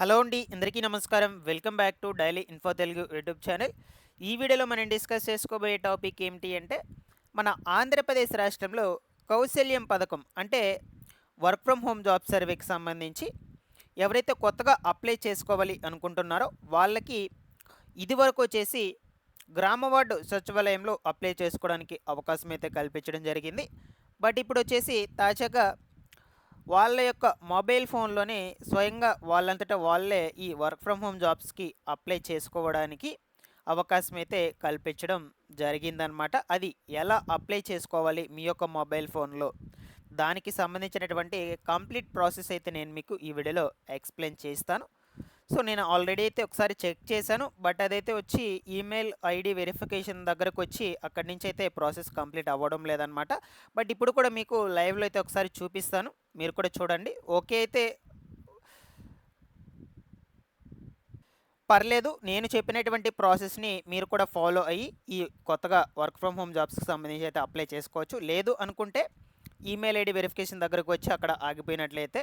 Hello అండి అందరికీ నమస్కారం. Welcome back to daily info Telugu YouTube channel. ఈ వీడియోలో మనం డిస్కస్ చేసుకోబోయే టాపిక్ ఏమిటి అంటే మన ఆంధ్రప్రదేశ్ రాష్ట్రంలో కౌశల్యం పథకం అంటే వర్క్ ఫ్రమ్ హోమ్ జాబ్ సర్వేకి సంబంధించి ఎవరైతే కొత్తగా అప్లై చేసుకోవాలి అనుకుంటున్నారో వాళ్ళకి ఇదివరకు వచ్చేసి గ్రామ వార్డు సచివాలయంలో అప్లై చేసుకోవడానికి అవకాశం అయితే కల్పించడం జరిగింది. బట్ ఇప్పుడు వచ్చేసి తాజాగా వాళ్ళ యొక్క మొబైల్ ఫోన్లోనే స్వయంగా వాళ్ళంతటా వాళ్ళే ఈ వర్క్ ఫ్రమ్ హోమ్ జాబ్స్కి అప్లై చేసుకోవడానికి అవకాశం అయితే కల్పించడం జరిగిందనమాట అది ఎలా అప్లై చేసుకోవాలి మీ యొక్క మొబైల్ ఫోన్లో? దానికి సంబంధించినటువంటి కంప్లీట్ ప్రాసెస్ అయితే నేను మీకు ఈ వీడియోలో ఎక్స్ప్లెయిన్ చేస్తాను. సో నేను ఆల్రెడీ అయితే ఒకసారి చెక్ చేశాను. బట్ అదైతే వచ్చి ఈమెయిల్ ఐడి వెరిఫికేషన్ దగ్గరకు వచ్చి అక్కడి నుంచి అయితే ప్రాసెస్ కంప్లీట్ అవ్వడం లేదనమాట. బట్ ఇప్పుడు కూడా మీకు లైవ్లో అయితే ఒకసారి చూపిస్తాను. మీరు కూడా చూడండి. ఓకే అయితే. పర్లేదు. నేను చెప్పినటువంటి ప్రాసెస్ని మీరు కూడా ఫాలో అయ్యి ఈ కొత్తగా వర్క్ ఫ్రమ్ హోమ్ జాబ్స్కి సంబంధించి అయితే అప్లై చేసుకోవచ్చు. లేదు అనుకుంటే ఈమెయిల్ ఐడి వెరిఫికేషన్ దగ్గరకు వచ్చి అక్కడ ఆగిపోయినట్లయితే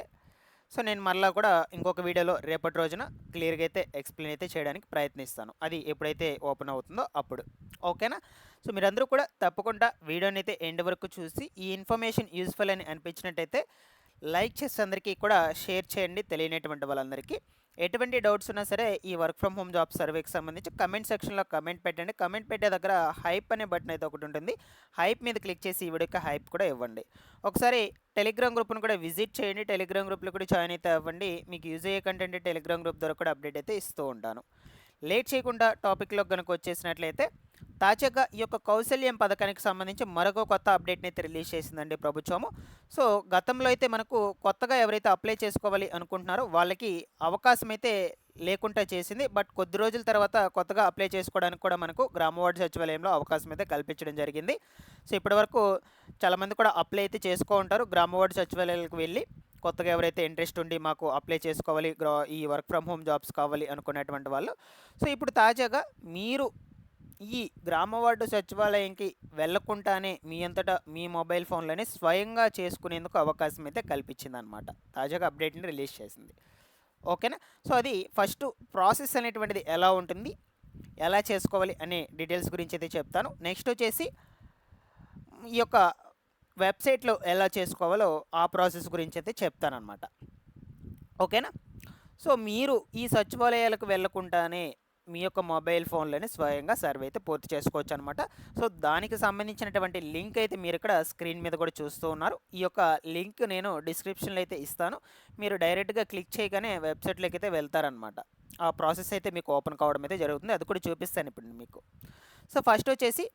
సో నేను మళ్ళీ కూడా ఇంకొక వీడియోలో రేపటి రోజున క్లియర్గా అయితే ఎక్స్ప్లెయిన్ అయితే చేయడానికి ప్రయత్నిస్తాను. అది ఎప్పుడైతే ఓపెన్ అవుతుందో అప్పుడు. ఓకేనా? సో మీరందరూ కూడా తప్పకుండా వీడియోని అయితే ఎండ్ వరకు చూసి ఈ ఇన్ఫర్మేషన్ యూస్ఫుల్ అని అనిపించినట్టయితే లైక్ చేసి అందరికీ కూడా షేర్ చేయండి తెలియనటువంటి వాళ్ళందరికీ. ఎటువంటి డౌట్స్ ఉన్నా సరే ఈ వర్క్ ఫ్రమ్ హోమ్ జాబ్ సర్వేకి సంబంధించి కమెంట్ సెక్షన్లో కమెంట్ పెట్టండి. కమెంట్ పెట్టే దగ్గర హైప్ అనే బటన్ అయితే ఒకటి ఉంటుంది. హైప్ మీద క్లిక్ చేసి ఈ వీడియోకి హైప్ కూడా ఇవ్వండి. ఒకసారి టెలిగ్రామ్ గ్రూప్ను కూడా విజిట్ చేయండి. టెలిగ్రామ్ గ్రూప్లో కూడా జాయిన్ అయితే అవ్వండి. మీకు యూజ్ అయ్యే కంటెంట్ టెలిగ్రామ్ గ్రూప్ ద్వారా కూడా అప్డేట్ అయితే ఇస్తూ ఉంటాను. లేట్ చేయకుండా టాపిక్లో కనుక వచ్చేసినట్లయితే తాజాగా ఈ యొక్క కౌశల్యం పథకానికి సంబంధించి మరొక కొత్త అప్డేట్ని అయితే రిలీజ్ చేసిందండి ప్రభుత్వము. సో గతంలో అయితే మనకు కొత్తగా ఎవరైతే అప్లై చేసుకోవాలి అనుకుంటున్నారో వాళ్ళకి అవకాశం అయితే లేకుండా చేసింది. బట్ కొద్ది రోజుల తర్వాత కొత్తగా అప్లై చేసుకోవడానికి కూడా మనకు గ్రామవార్డు సచివాలయంలో అవకాశం అయితే కల్పించడం జరిగింది. సో ఇప్పటివరకు చాలామంది కూడా అప్లై అయితే చేసుకో ఉంటారు. గ్రామవార్డు సచివాలయాలకు వెళ్ళి కొత్తగా ఎవరైతే ఇంట్రెస్ట్ ఉండి మాకు అప్లై చేసుకోవాలి గ్రా- ఈ వర్క్ ఫ్రమ్ హోమ్ జాబ్స్ కావాలి అనుకునేటువంటి వాళ్ళు. సో ఇప్పుడు తాజాగా మీరు ఈ గ్రామ వార్డు సచివాలయంకి వెళ్ళకుండానే మీ అంతటా మీ మొబైల్ ఫోన్లోనే స్వయంగా చేసుకునేందుకు అవకాశం అయితే కల్పించింది తాజాగా అప్డేట్ని రిలీజ్ చేసింది. ఓకేనా? సో అది ఫస్ట్ ప్రాసెస్ అనేటువంటిది ఎలా ఉంటుంది? ఎలా చేసుకోవాలి అనే డీటెయిల్స్ గురించి అయితే చెప్తాను. నెక్స్ట్ వచ్చేసి ఈ యొక్క వెబ్సైట్లో ఎలా చేసుకోవాలో ఆ ప్రాసెస్ గురించి అయితే చెప్తానమాట ఓకేనా? సో మీరు ఈ సచివాలయాలకు వెళ్ళకుండానే మీ యొక్క మొబైల్ ఫోన్లోనే స్వయంగా సర్వే అయితే పూర్తి చేసుకోవచ్చు అనమాట సో దానికి సంబంధించినటువంటి లింక్ అయితే మీరు ఇక్కడ స్క్రీన్ మీద కూడా చూస్తూ ఉన్నారు. ఈ యొక్క లింక్ నేను డిస్క్రిప్షన్లో అయితే ఇస్తాను. మీరు డైరెక్ట్గా క్లిక్ చేయగానే వెబ్సైట్లోకి అయితే వెళ్తారనమాట. ఆ ప్రాసెస్ అయితే మీకు ఓపెన్ కావడం అయితే జరుగుతుంది. అది కూడా చూపిస్తాను ఇప్పుడు మీకు. సో ఫస్ట్ వచ్చేసి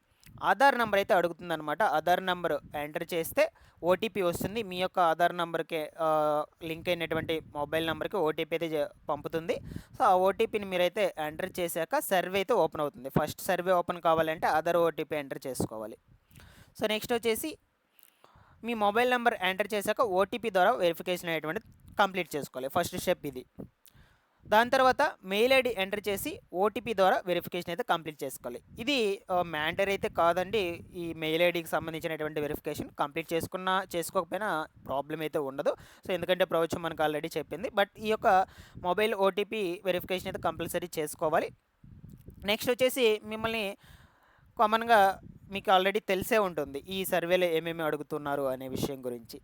ఆధార్ నెంబర్ అయితే అడుగుతుందన్నమాట. ఆధార్ నెంబర్ ఎంటర్ చేస్తే ఓటీపీ వస్తుంది. మీ యొక్క ఆధార్ నెంబర్కి లింక్ అయినటువంటి మొబైల్ నెంబర్కి ఓటీపీ అయితే పంపుతుంది. సో ఆ ఓటీపీని మీరైతే ఎంటర్ చేశాక సర్వే అయితే ఓపెన్ అవుతుంది. ఫస్ట్ సర్వే ఓపెన్ కావాలంటే ఆధార్ ఓటీపీ ఎంటర్ చేసుకోవాలి. సో నెక్స్ట్ వచ్చేసి మీ మొబైల్ నెంబర్ ఎంటర్ చేశాక ఓటీపీ ద్వారా వెరిఫికేషన్ అయ్యేటువంటి కంప్లీట్ చేసుకోవాలి. ఫస్ట్ స్టెప్ ఇది. దాని తర్వాత మెయిల్ ఐడి ఎంటర్ చేసి ఓటీపీ ద్వారా వెరిఫికేషన్ అయితే కంప్లీట్ చేసుకోవాలి. ఇది మ్యాండర్ అయితే కాదండి. ఈ మెయిల్ ఐడికి సంబంధించినటువంటి వెరిఫికేషన్ కంప్లీట్ చేసుకున్నా చేసుకోకపోయినా ప్రాబ్లం అయితే ఉండదు. సో ఎందుకంటే ప్రభుత్వం మనకు ఆల్రెడీ చెప్పింది. బట్ ఈ యొక్క మొబైల్ ఓటీపీ వెరిఫికేషన్ అయితే కంపల్సరీ చేసుకోవాలి. నెక్స్ట్ వచ్చేసి మిమ్మల్ని కామన్గా మీకు ఆల్రెడీ తెలిసే ఉంటుంది. ఈ సర్వేలో ఏమేమి అడుగుతున్నారు అనే విషయం గురించి.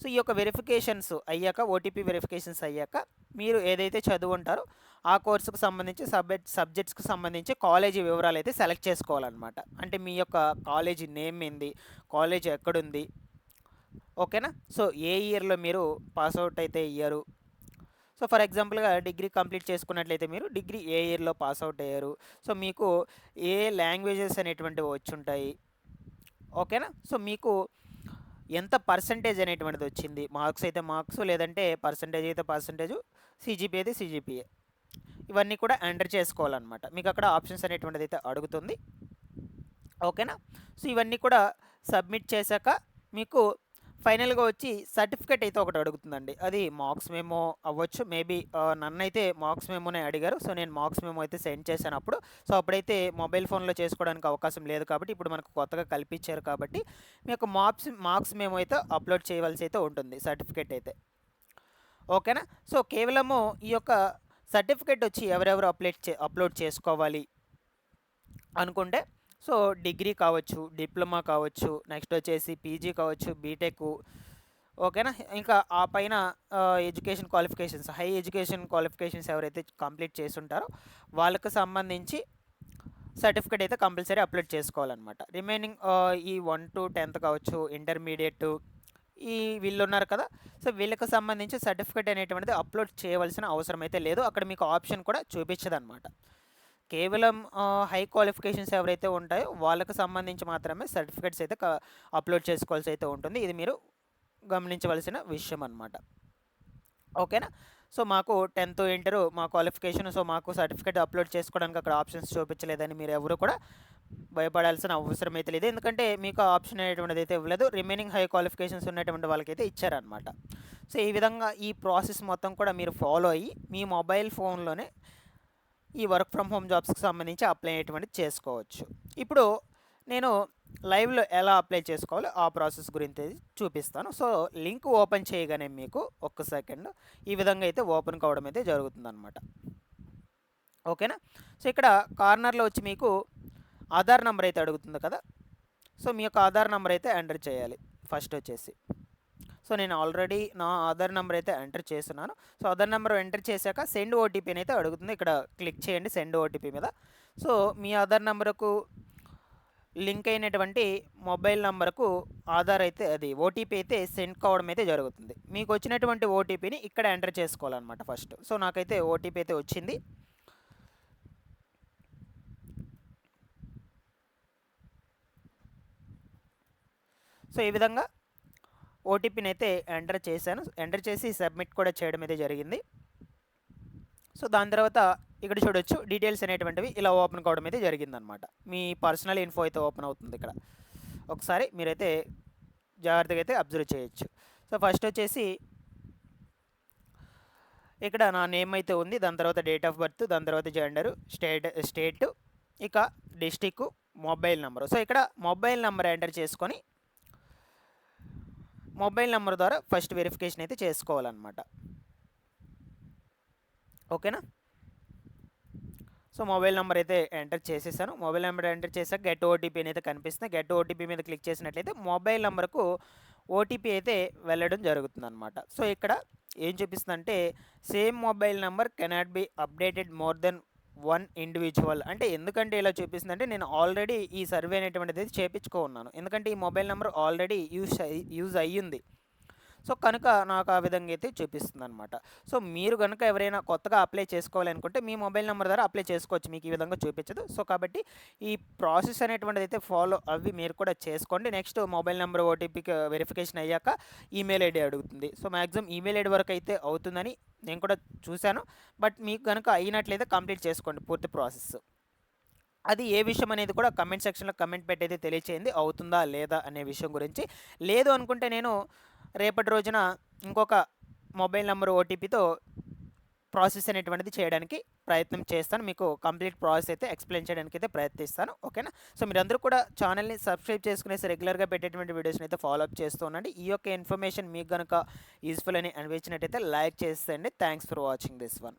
సో ఈ యొక్క వెరిఫికేషన్స్ అయ్యాక ఓటీపీ వెరిఫికేషన్స్ అయ్యాక మీరు ఏదైతే చదువు ఉంటారో ఆ కోర్సుకు సంబంధించి సబ్జెక్ట్ సబ్జెక్ట్స్కి సంబంధించి కాలేజీ వివరాలు అయితే సెలెక్ట్ చేసుకోవాలన్నమాట. అంటే మీ యొక్క కాలేజీ నేమ్ ఏంది కాలేజ్ ఎక్కడుంది ఓకేనా? సో ఏ ఇయర్లో మీరు పాస్ అవుట్ అయితే ఇయ్యారు సో ఫర్ ఎగ్జాంపుల్గా డిగ్రీ కంప్లీట్ చేసుకున్నట్లయితే మీరు డిగ్రీ ఏ ఇయర్లో పాస్ అవుట్ అయ్యారు? సో మీకు ఏ లాంగ్వేజెస్ అనేటువంటివి వచ్చి ఉంటాయి ఓకేనా? సో మీకు ఎంత పర్సంటేజ్ అనేటువంటిది వచ్చింది? మార్క్స్ అయితే మార్క్స్ లేదంటే పర్సంటేజ్ అయితే పర్సంటేజ్ సిజిపి అయితే సిజిపిఏ ఇవన్నీ కూడా ఎంటర్ చేసుకోవాలన్నమాట. మీకు అక్కడ ఆప్షన్స్ అనేటువంటిది అయితే అడుగుతుంది. ఓకేనా? సో ఇవన్నీ కూడా సబ్మిట్ చేశాక మీకు ఫైనల్గా వచ్చి సర్టిఫికేట్ అయితే ఒకటి అడుగుతుందండి. అది మార్క్స్ మేమో అవ్వచ్చు. మేబీ నన్ను అయితే మార్క్స్ మేమోనే అడిగారు. సో నేను మార్క్స్ మేమో అయితే సెండ్ చేశాను అప్పుడు. సో అప్పుడైతే మొబైల్ ఫోన్లో చేసుకోవడానికి అవకాశం లేదు కాబట్టి ఇప్పుడు మనకు కొత్తగా కల్పించారు కాబట్టి మీ యొక్క మార్క్స్ మార్క్స్ మేమో అయితే అప్లోడ్ చేయవలసి అయితే ఉంటుంది సర్టిఫికేట్ అయితే. ఓకేనా? సో కేవలము ఈ యొక్క సర్టిఫికేట్ వచ్చి ఎవరెవరు అప్లోడ్ చే అప్లోడ్ చేసుకోవాలి అనుకుంటే సో డిగ్రీ కావచ్చు డిప్లొమా కావచ్చు నెక్స్ట్ వచ్చేసి పీజీ కావచ్చు బీటెక్. ఓకేనా? ఇంకా ఆ పైన education qualifications high education qualifications ఎవరైతే కంప్లీట్ చేస్తుంటారో వాళ్ళకి సంబంధించి సర్టిఫికేట్ అయితే కంపల్సరీ అప్లోడ్ చేసుకోవాలన్నమాట. రిమైనింగ్ ఈ వన్ టు టెన్త్ కావచ్చు ఇంటర్మీడియట్ ఈ వీళ్ళు ఉన్నారు కదా? సో వీళ్ళకి సంబంధించి సర్టిఫికేట్ అనేటువంటిది అప్లోడ్ చేయవలసిన అవసరం అయితే లేదు. అక్కడ మీకు ఆప్షన్ కూడా చూపించదన్నమాట. కేవలం హై క్వాలిఫికేషన్స్ ఎవరైతే ఉంటాయో వాళ్ళకి సంబంధించి మాత్రమే సర్టిఫికేట్స్ అయితే అప్లోడ్ చేసుకోవాల్సి అయితే ఉంటుంది. ఇది మీరు గమనించవలసిన విషయం అనమాట ఓకేనా? సో మాకు టెన్త్ ఇంటర్ మా క్వాలిఫికేషన్ సో మాకు సర్టిఫికేట్ అప్లోడ్ చేసుకోవడానికి అక్కడ ఆప్షన్స్ చూపించలేదని మీరు ఎవరు కూడా భయపడాల్సిన అవసరం అయితే లేదు. ఎందుకంటే మీకు ఆప్షన్ అనేటువంటిది అయితే ఇవ్వలేదు. రిమైనింగ్ హై క్వాలిఫికేషన్స్ ఉన్నటువంటి వాళ్ళకైతే ఇచ్చారనమాట సో ఈ విధంగా ఈ ప్రాసెస్ మొత్తం కూడా మీరు ఫాలో అయ్యి మీ మొబైల్ ఫోన్లోనే ఈ వర్క్ ఫ్రమ్ హోమ్ జాబ్స్కి సంబంధించి అప్లై అనేటువంటిది చేసుకోవచ్చు. ఇప్పుడు నేను లైవ్లో ఎలా అప్లై చేసుకోవాలో ఆ ప్రాసెస్ గురించి చూపిస్తాను. సో లింక్ ఓపెన్ చేయగానే మీకు ఒక్క సెకండ్ ఈ విధంగా అయితే ఓపెన్ కావడం అయితే జరుగుతుందన్నమాట. ఓకేనా? సో ఇక్కడ కార్నర్లో వచ్చి మీకు ఆధార్ నెంబర్ అయితే అడుగుతుంది కదా? సో మీ యొక్క ఆధార్ నెంబర్ అయితే ఎంటర్ చేయాలి. ఫస్ట్ వచ్చేసి. సో నేను ఆల్రెడీ నా ఆధార్ నెంబర్ అయితే ఎంటర్ చేస్తున్నాను. సో ఆధార్ నెంబర్ ఎంటర్ చేశాక సెండ్ ఓటీపీని అయితే అడుగుతుంది. ఇక్కడ క్లిక్ చేయండి సెండ్ ఓటీపీ మీద. సో మీ ఆధార్ నెంబర్కు లింక్ అయినటువంటి మొబైల్ నంబర్కు ఆధార్ అయితే అది ఓటీపీ అయితే సెండ్ కావడం అయితే జరుగుతుంది. మీకు వచ్చినటువంటి ఓటీపీని ఇక్కడ ఎంటర్ చేసుకోవాలన్నమాట ఫస్ట్. సో నాకైతే ఓటీపీ అయితే వచ్చింది. సో ఈ విధంగా ఓటీపీని అయితే ఎంటర్ చేశాను. ఎంటర్ చేసి సబ్మిట్ కూడా చేయడం అయితే జరిగింది. సో దాని తర్వాత ఇక్కడ చూడొచ్చు. డీటెయిల్స్ అనేటువంటివి ఇలా ఓపెన్ కావడం అయితే జరిగిందనమాట. మీ పర్సనల్ ఇన్ఫో అయితే ఓపెన్ అవుతుంది ఇక్కడ. ఒకసారి మీరైతే జాగ్రత్తగా అయితే అబ్జర్వ్ చేయొచ్చు. సో ఫస్ట్ వచ్చేసి ఇక్కడ నా నేమ్ అయితే ఉంది. దాని తర్వాత డేట్ ఆఫ్ బర్త్ దాని తర్వాత జెండరు స్టేట్ స్టేట్ ఇక డిస్టిక్ మొబైల్ నెంబరు. సో ఇక్కడ మొబైల్ నెంబర్ ఎంటర్ చేసుకొని మొబైల్ నెంబర్ ద్వారా ఫస్ట్ వెరిఫికేషన్ అయితే చేసుకోవాలన్నమాట. ఓకేనా? సో మొబైల్ నెంబర్ అయితే ఎంటర్ చేసేసాను. మొబైల్ నెంబర్ ఎంటర్ చేశాక గెట్ ఓటీపీ అయితే కనిపిస్తుంది. గెట్ ఓటీపీ మీద క్లిక్ చేసినట్లయితే మొబైల్ నెంబర్కు ఓటీపీ అయితే వెళ్ళడం జరుగుతుంది అనమాట సో ఇక్కడ ఏం చూపిస్తుందంటే same mobile number cannot be updated more than one individual. అంటే ఎందుకంటే ఇలా చూపిస్తుంది అంటే నేను ఆల్రెడీ ఈ సర్వే అనేటువంటిది చేపించుకో ఉన్నాను ఎందుకంటే ఈ mobile number already use use అయ్యింది. సో కనుక నాకు ఆ విధంగా అయితే చూపిస్తుంది అనమాట సో మీరు కనుక ఎవరైనా కొత్తగా అప్లై చేసుకోవాలనుకుంటే మీ మొబైల్ నెంబర్ ద్వారా అప్లై చేసుకోవచ్చు. మీకు ఈ విధంగా చూపించదు. సో కాబట్టి ఈ ప్రాసెస్ అనేటువంటిది అయితే ఫాలో అవి మీరు కూడా చేసుకోండి. నెక్స్ట్ మొబైల్ నెంబర్ ఓటీపీకి వెరిఫికేషన్ అయ్యాక ఈమెయిల్ ఐడి అడుగుతుంది. సో మ్యాక్సిమం ఈమెయిల్ ఐడి వరకు అయితే అవుతుందని నేను కూడా చూశాను. బట్ మీకు కనుక అయినట్లయితే కంప్లీట్ చేసుకోండి పూర్తి ప్రాసెస్. అది ఏ విషయం అనేది కూడా కమెంట్ సెక్షన్లో కమెంట్ పెట్టి అయితే తెలియచేయండి. అవుతుందా లేదా అనే విషయం గురించి. లేదు అనుకుంటే నేను రేపటి రోజున ఇంకొక మొబైల్ నెంబర్ ఓటీపీతో ప్రాసెస్ అనేటువంటిది చేయడానికి ప్రయత్నం చేస్తాను. మీకు కంప్లీట్ ప్రాసెస్ అయితే ఎక్స్ప్లెయిన్ చేయడానికి అయితే ప్రయత్నిస్తాను. ఓకేనా? సో మీరందరూ కూడా ఛానల్ని సబ్స్క్రైబ్ చేసుకునేసి రెగ్యులర్గా పెట్టేటువంటి వీడియోస్ని అయితే ఫాలో అప్ చేస్తూ ఉండండి. ఈ యొక్క ఇన్ఫర్మేషన్ మీకు కనుక యూస్ఫుల్ అని అనిపించినట్టయితే లైక్ చేసేయండి. Thanks for watching this one